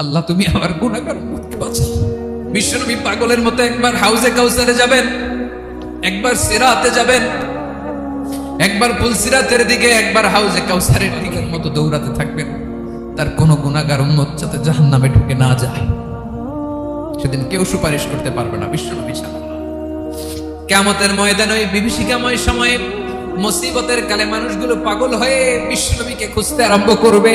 আল্লাহ, তুমি আমার গুণাগার উম্মতকে বাঁচাও বিশ্বনবী পাগলের মতো একবার হাউজে কাউসারে যাবেন, একবার সিরাতে যাবেন, একবার পুলসিরাতের দিকে, একবার হাউজে কাউসারের দিকের মতো দৌড়াতে থাকবেন। তার কোনো গুণাগার উম্মত যাতে জাহান্নামে ঢুকে না যায়। সেদিন কেউ সুপারিশ করতে পারবে না বিশ্বনবী ছাড়া কেমতের ময়দানে ওই বিভীষিকাময় সময়ে মুসিবতের কালে মানুষগুলো পাগল হয়ে বিশ্বনবীকে খুঁজতে আরম্ভ করবে।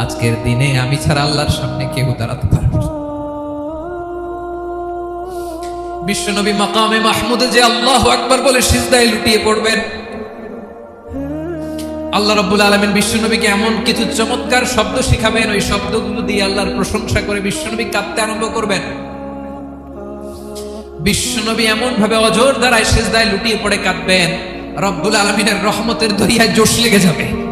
আজকের দিনে আমি ছাড়া আল্লাহর সামনে কেউ দাঁড়াতে পারবে বিশ্বনবী মাকামে মাহমুদে যে আল্লাহ আকবার বলে সিজদায় লুটিয়ে পড়বেন, আল্লাহ রব্বুল আলমিন বিশ্বনবীকে এমন কিছু চমৎকার শব্দ শিখাবেন, ওই শব্দগুলো দিয়ে আল্লাহর প্রশংসা করে বিশ্বনবী কাঁদতে আরম্ভ করবেন। বিশ্বনবী এমন ভাবে অজোর দ্বারায় সেজদায় লুটিয়ে পড়ে কাঁদবেন, রব্বুল আলমিনের রহমতের দরিয়ায় জোশ লেগে যাবে।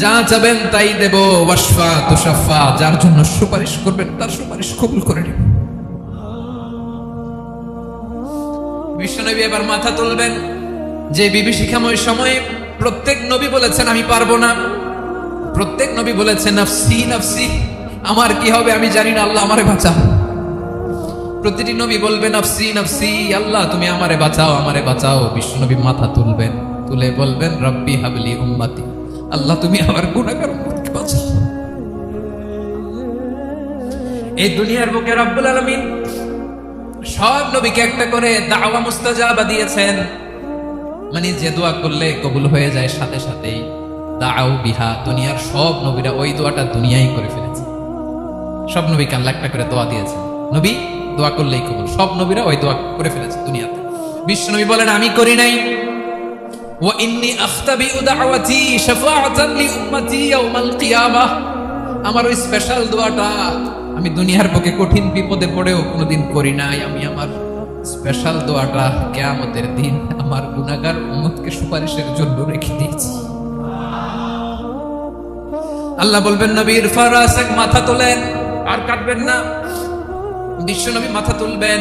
যা চাবেন তাই দেব। ওয়াসফা তুষাফা যার জন্য সুপারিশ করবেন, তার সুপারিশ কবুল করে নেব বিশ্বনবী এবার মাথা তুলবেন। যে বিভীষিকাময় সময়ে প্রত্যেক নবী বলেছেন, আমি পারব না। প্রত্যেক নবী বলেছেন, নাফসি নাফসি, আমার কি হবে আমি জানি না, আল্লাহ আমারে বাঁচাও প্রতিটি নবী বলবেন নাফসি নাফসি, আল্লাহ, তুমি আমারে বাঁচাও আমারে বাঁচাও। বিশ্বনবী মাথা তুলবেন, তুলে বলবেন, রব্বি হাবলি উম্মতি। আল্লাহ, তুমি আমার গুণাগার উম্মতকে বাঁচাও? এই দুনিয়ার বুকে রব্বুল আলামিন সব নবীকে একটা করে দাওয়া মুস্তাজাবা দিয়েছেন। মানে যে দোয়া করলে কবুল হয়ে যায়, সাথে সাথেই দাও বিহা, দুনিয়ার সব নবীরা ওই দোয়াটা দুনিয়াই করে ফেলেছে। সব নবীকে আল্লাহ একটা করে দোয়া দিয়েছে নবী, দোয়া করলেই কবুল। সব নবীরা ওই দোয়া করে ফেলেছে দুনিয়াতে। বিশ্ব নবী বলেন, আমি করি নাই। আমার ওই স্পেশাল দোয়াটা আমি দুনিয়ার বুকে কঠিন বিপদে পড়েও কোনোদিন করি নাই। আমি আমার স্পেশাল দোয়াটা কেয়ামতের দিন আমার গুনাহগার উম্মতকে সুপারিশের জন্য রেখে দিয়েছি। আল্লাহ বলবেন, নবীর ফারাসাক মাথা তোলেন, আর কাটবেন না। বিশ্বনবী মাথা তুলবেন।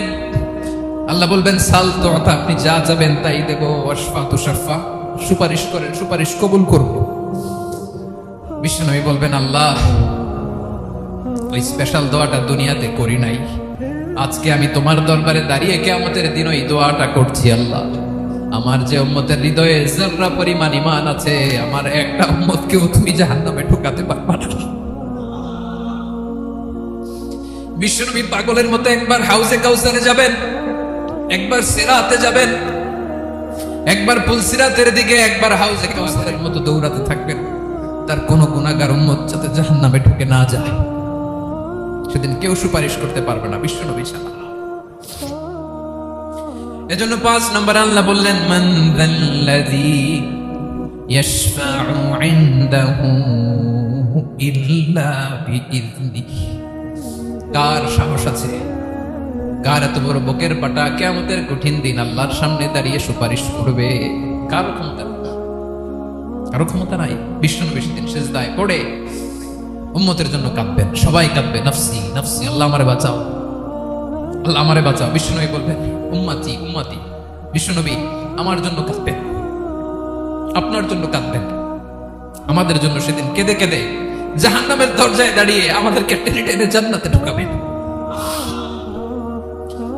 আল্লাহ বলবেন, সাল তো আপনি যা যাবেন তাই দেব অশফা তুষাফা সুপারিশ করেন, সুপারিশ কবুল করব বিশ্বনবী বলবেন, আল্লাহ, ওই স্পেশাল দোয়াটা দুনিয়াতে করি নাই। আজকে আমি তোমার দরবারে দাঁড়িয়ে কেমতের দিন ওই দোয়াটা করছি, আল্লাহ। আমার যে উম্মতের হৃদয়ে জর্রা পরিমাণ ইমান আছে, আমার একটা উম্মতকেও তুমি জাহান্নামে ঢুকাতে পারবা না। বিশ্বনবী পাগলের মতো একবার হাউসে কাউসারে যাবেন। একবার সিরাতে যাবেন, একবার পুলসিরাতের দিকে, একবার হাউজে কাউসারের মতো দৌড়াতে থাকবেন। তার কোনো গুণাগার উম্মত যাতে জাহান্নামে ঢুকে না যায়। সেদিন কেউ সুপারিশ করতে পারবে না, বিশ্বনবী ছাড়া এজন্য পাঁচ নম্বর আল্লাহ বললেন, মান যাল্লাযী ইয়াশফাউ ইনদাহু ইল্লা বিইذনিহি কার সাহস আছে? কার এত বড় বকের পাটা কেয়ামতের কঠিন দিন আল্লাহর সামনে দাঁড়িয়ে সুপারিশ করবে। কারও ক্ষমতা। কারও ক্ষমতা নাই। বিষ্ণু সেদিন সেজদায় পড়ে উম্মতের জন্য কাঁদবেন। সবাই কাঁদবে, নফসি নফসি, আল্লাহ আমারে বাঁচাও। আল্লাহ আমারে বাঁচাও। বিষ্ণুনবী বলবেন, উম্মাতি উম্মাতি বিষ্ণুনবী আমার জন্য কাঁদবেন। আপনার জন্য কাঁদবেন। আমাদের জন্য সেদিন কেঁদে কেঁদে জাহান্নামের দরজায় দাঁড়িয়ে আমাদেরকে টেনে টেনে জান্নাতে ঢুকাবেন।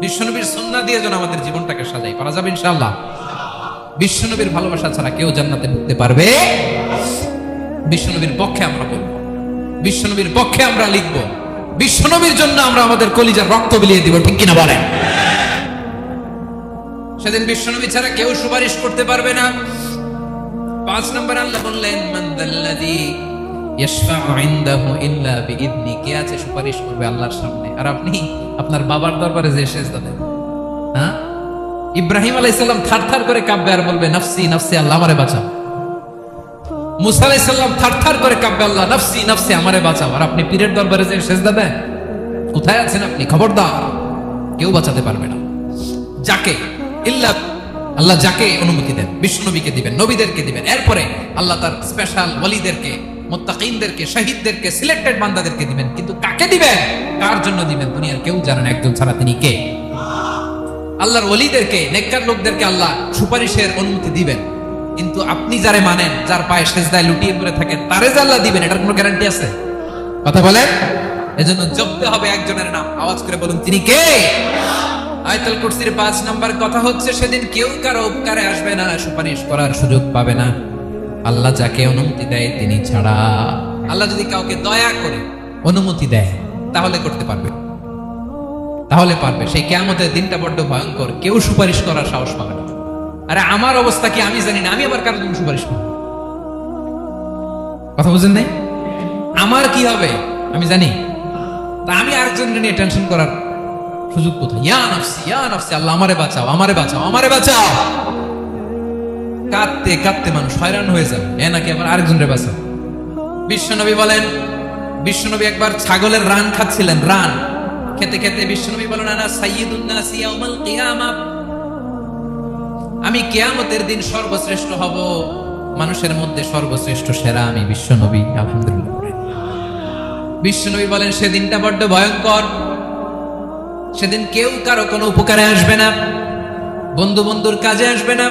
বিশ্বনবীর সন্না দিয়ে যেন আমাদের জীবনটাকে সাজাই পারা যাবে ইনশাআল্লাহ। বিশ্বনবীর ভালোবাসা ছাড়া কেউ জান্নাতে ঢুকতে পারবে? বিশ্বনবীর পক্ষে আমরা বলব। বিশ্বনবীর পক্ষে আমরা লিখব। বিশ্বনবীর জন্য আমরা আমাদের কলিজার রক্ত বিলিয়ে দিব, ঠিক কিনা বলেন? সেদিন বিশ্বনবী ছাড়া কেউ সুপারিশ করতে পারবে না। পাঁচ নম্বর আল্লাহ বললেন, মান সুপারিশ করবে আল্লাহর সামনে? আর আপনি? আপনার বাবার দরবারে যে হ্যাঁ? ইব্রাহিম আলাইহিস সালাম থারথার করে কাঁপবে আর বলবে আল্লাহ আমারে বাঁচাও। সালাম থারথার করে কাঁপবে, আল্লাহ আমারে বাঁচাও। আর আপনি পীরের দরবারে যে সেজদা দেন, কোথায় আছেন আপনি? খবরদার। কেউ বাঁচাতে পারবে না। যাকে? ইল্লা আল্লাহ যাকে অনুমতি দেন বিষ্ণুনবীকে দিবেন, নবীদেরকে দিবেন। এরপরে আল্লাহ তার স্পেশাল ওয়ালিদেরকে মুত্তাকিনদেরকে, শহীদদেরকে সিলেক্টেড বান্দাদেরকে দিবেন। কিন্তু কাকে দিবেন? কার জন্য দিবেন? দুনিয়ার কেউ জানেন একজন ছাড়া তিনি কে? আল্লাহর ওলিদেরকে, নেককার লোকদেরকে আল্লাহ সুপারিশের অনুমতি দিবেন। কিন্তু আপনি যারে মানেন, যার পায়ে সেজদায় লুটিয়ে পড়ে থাকেন, তারে যে আল্লাহ দিবেন, এটার কোনো গ্যারান্টি আছে? কথা বলেন? এজন্য জপতে হবে একজনের নাম। আওয়াজ করে বলুন, তিনি কে? আয়তাল কুরসির পাঁচ নাম্বার কথা হচ্ছে, সেদিন কেউ কারও উপকারে আসবে না, সুপারিশ করার সুযোগ পাবে না। আল্লাহ যাকে অনুমতি দেয় তিনি ছাড়া। আল্লাহ যদি কাউকে দয়া করে অনুমতি দেয় তাহলে করতে পারবে। তাহলে পারবে। সেই কেয়ামতের দিনটা বড্ড ভয়ঙ্কর। কেউ সুপারিশ করার সাহস পাবে না। আরে আমার অবস্থা কি আমি জানি না। আমি আবার কারোর জন্য সুপারিশ করব? কথা বুঝেন নাই? আমার কি হবে? আমি জানি। তা আমি আরেকজনকে নিয়ে টেনশন করার সুযোগ কোথায়? ইয়া নাফসি ইয়া নাফসি আল্লাহ আমারে বাঁচাও আমারে বাঁচাও আমারে বাঁচাও। কাঁদতে কাঁদতে মানুষ হয়রান হয়ে যাবে। এ নাকি আবার আরেকজনের বাঁচাও। বিশ্বনবী বলেন, বিশ্বনবী একবার ছাগলের রান খাচ্ছিলেন, রান। খেতে খেতে বিশ্বনবী বলেন, আনা সাইয়্যিদুন নাস ইয়াউমাল কিয়ামা। আমি কিয়ামতের দিন সর্বশ্রেষ্ঠ হব। মানুষের মধ্যে সর্বশ্রেষ্ঠ সেরা আমি বিশ্বনবী, আলহামদুলিল্লাহ। বিশ্বনবী বলেন, সেদিনটা বড্ড ভয়ঙ্কর। সেদিন কেউ কারও কোনো উপকারে আসবে না। বন্ধু বন্ধুর কাজে আসবে না।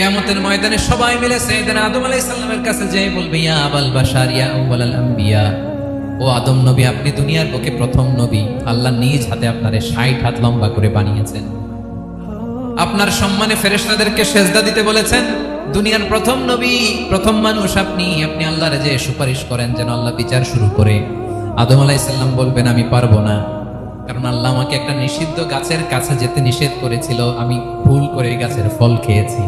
কেয়ামতের ময়দানে সবাই মিলে সৈয়দান আদম আলাই সালামের কাছে যেয়ে বলবে, ইয়া আবাল বাশার, ইয়া আউয়ালাল আম্বিয়া। ও আদম নবী, আপনি দুনিয়ার বুকে প্রথম নবী। আল্লাহ নিজ হাতে আপনারে 60 হাত লম্বা করে বানিয়েছেন। আপনার সম্মানে ফেরেশতাদেরকে সেজদা দিতে বলেছেন, দুনিয়ার প্রথম নবী, প্রথম মানুষ আপনি। আপনি আল্লাহরে যে সুপারিশ করেন যেন আল্লাহ বিচার শুরু করে। আদম আলাইহিস সালাম বলবেন, আমি পারব না। কারণ আল্লাহ আমাকে একটা নিষিদ্ধ গাছের কাছে যেতে নিষেধ করেছিল। আমি ভুল করে গাছের ফল খেয়েছি।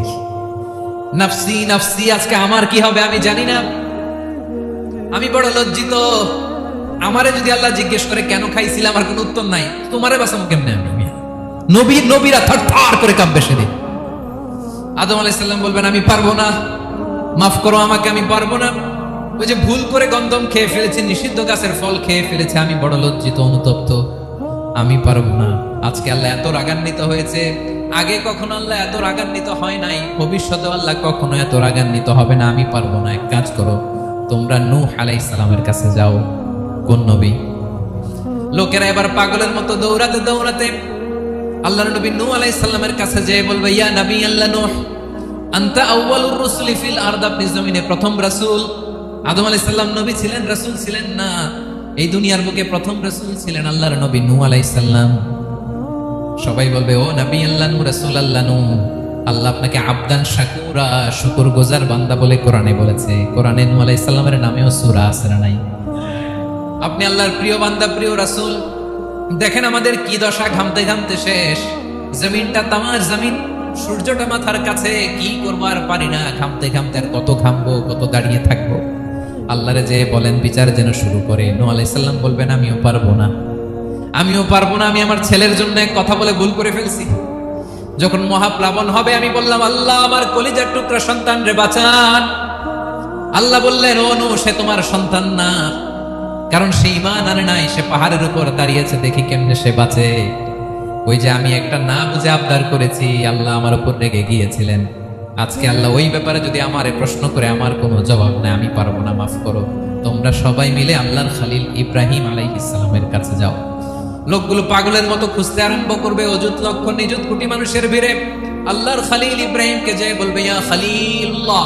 নাফসি নাফসি, আজকে আমার কি হবে আমি জানি না। আমি বড় লজ্জিত। আমারে যদি আল্লাহ জিজ্ঞেস করে, কেন খাইছিলাম আমার কোনো উত্তর নাই। তোমারে বাঁচাবো কেমনে আমি? নবী, নবীরা থর থর করে কাঁপবে সেদিন। আদম আলাইসাল্লাম বলবেন, আমি পারব না। মাফ করো আমাকে, আমি পারব না। ওই যে ভুল করে গন্ধম খেয়ে ফেলেছি, নিষিদ্ধ গাছের ফল খেয়ে ফেলেছে। আমি বড় লজ্জিত, অনুতপ্ত। আমি পারব না। আজকে আল্লাহ এত রাগান্বিত হয়েছে। আগে কখনো আল্লাহ এত রাগান্বিত হয় নাই। ভবিষ্যতে আল্লাহ কখনো এত রাগান্বিত হবে না। আমি পারব না। এক কাজ করো। তোমরা নূহ আলাইহিস সালামের কাছে যাও। কোন নবী? লোকেরা এবার পাগলের মতো দৌড়াতে দৌড়াতে আল্লাহ নবী নূহ আলাইহিস সালামের কাছে যেয়ে বলবে, ইয়া নবী আল্লাহ নূহ, আনতা আউয়ালুর রুসুলি ফিল আরদ, আপনি জমিনে প্রথম রাসূল। আদম আলাইহিস সালাম নবী ছিলেন, রাসূল ছিলেন না। এই দুনিয়ার বুকে প্রথম রাসূল ছিলেন আল্লাহর নবী নূহ আলাইহিস সালাম। সবাই বলবে, ও নবী আল্লাহ রাসূল আল্লাহ নূহ। আল্লাহ আপনাকে আবদান, শাকুরা শুকুর গোজার বান্দা বলে কোরআনে বলেছে। কোরআনে নূহ আলাইহিস সালামের নামেও সূরা না নাই? আপনি আল্লাহর প্রিয় বান্দা, প্রিয় রাসূল, দেখেন আমাদের কি দশা ঘামতে ঘামতে শেষ। জমিনটা তামার জমিন, সূর্যটা মাথার কাছে, কি করব আর পারি না। ঘামতে ঘামতে আর কত ঘামবো, কত দাঁড়িয়ে থাকব। আল্লাহরে যে বলেন, বিচার যেন শুরু করে। নো আলাইসাল্লাম বলবেন, আমিও পারব না। আমিও পারব না, আমি আমার ছেলের জন্য কথা বলে ভুল করে ফেলছি। যখন মহাপ্লাবন হবে, আমি বললাম, আল্লাহ, আমার কলিজার টুকরা সন্তান রে, বাঁচান। আল্লাহ বললেন, ও নু সে তোমার সন্তান না। কারণ সে ইমান আনে নাই, সে পাহাড়ের উপর দাঁড়িয়েছে, দেখি কেমনে সে বাঁচে। ওই যে আমি একটা না বুঝে আবদার করেছি, আল্লাহ আমার উপর রেগে গিয়েছিলেন। আজকে আল্লাহ ওই ব্যাপারে যদি আমারে প্রশ্ন করে, আমার কোনো জবাব নেই, আমি পারব না, মাফ করো। তোমরা সবাই মিলে আল্লাহর খালিল ইব্রাহিম আলাইহিস সালামের কাছে যাও। লোকগুলো পাগলের মতো খুঁজতে আরম্ভ করবে, অযুত লক্ষ নিযুত কোটি মানুষের ভিড়ে। আল্লাহর খালিল ইব্রাহিমকে যে বলবে, ইয়া খালিল্লাহ।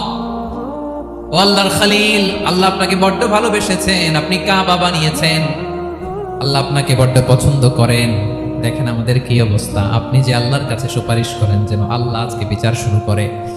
ও আল্লাহর খালিল, আল্লাহ আপনাকে বড্ড ভালোবেসেছেন, আপনি কাবা বানিয়েছেন। আল্লাহ আপনাকে বড্ড পছন্দ করেন। দেখেন আমাদের কি অবস্থা। আপনি যে আল্লাহর কাছে সুপারিশ করেন যেন আল্লাহ আজকে বিচার শুরু করে।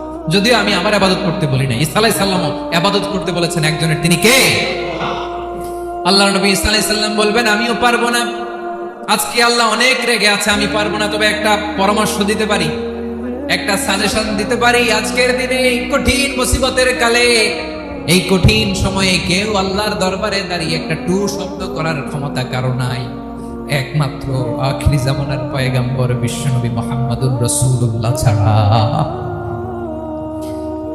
যদিও আমি আমার আবাদত করতে বলি না ইসা আলাই সাল্লামও আবাদত করতে বলেছেন একজনের। তিনি কে? আল্লাহ নবী ইসা আলাই সাল্লাম বলবেন, আমিও পারব না। আজকে আল্লাহ অনেক রেগে আছে, আমি পারব না। তবে একটা পরামর্শ দিতে পারি, একটা সাজেশন দিতে পারি। আজকের দিনে এই কঠিন মুসিবতের কালে, এই কঠিন সময়ে কেউ আল্লাহর দরবারে দাঁড়িয়ে একটা টু শব্দ করার ক্ষমতা কারও নাই। একমাত্র আখিরি জামানার পয়গাম্বর বিশ্বনবী মোহাম্মদুর রসুল্লাহ ছাড়া।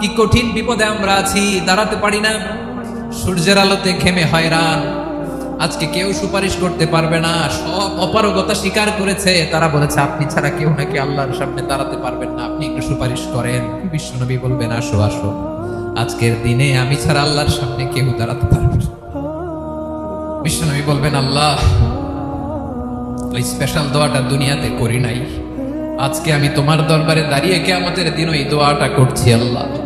কি কঠিন বিপদে আমরা আছি, দাঁড়াতে পারি না। সূর্যের আলোতে ঘেমে হয়রান। আজকে কেউ সুপারিশ করতে পারবে না। সব অপারগতা স্বীকার করেছে। তারা বলেছে, আপনি ছাড়া কেউ নাকি আল্লাহর সামনে দাঁড়াতে পারবেন না। আপনি একটু সুপারিশ করেন। বিশ্বনবী বলবেন, আসো আসো। আজকের দিনে আমি ছাড়া আল্লাহর সামনে কেউ দাঁড়াতে পারবে বিশ্বনবী বলবেন, আল্লাহ ওই স্পেশাল দোয়াটা দুনিয়াতে করি নাই। আজকে আমি তোমার দরবারে দাঁড়িয়ে কে আমাদের দিন ওই দোয়াটা করছি, আল্লাহ।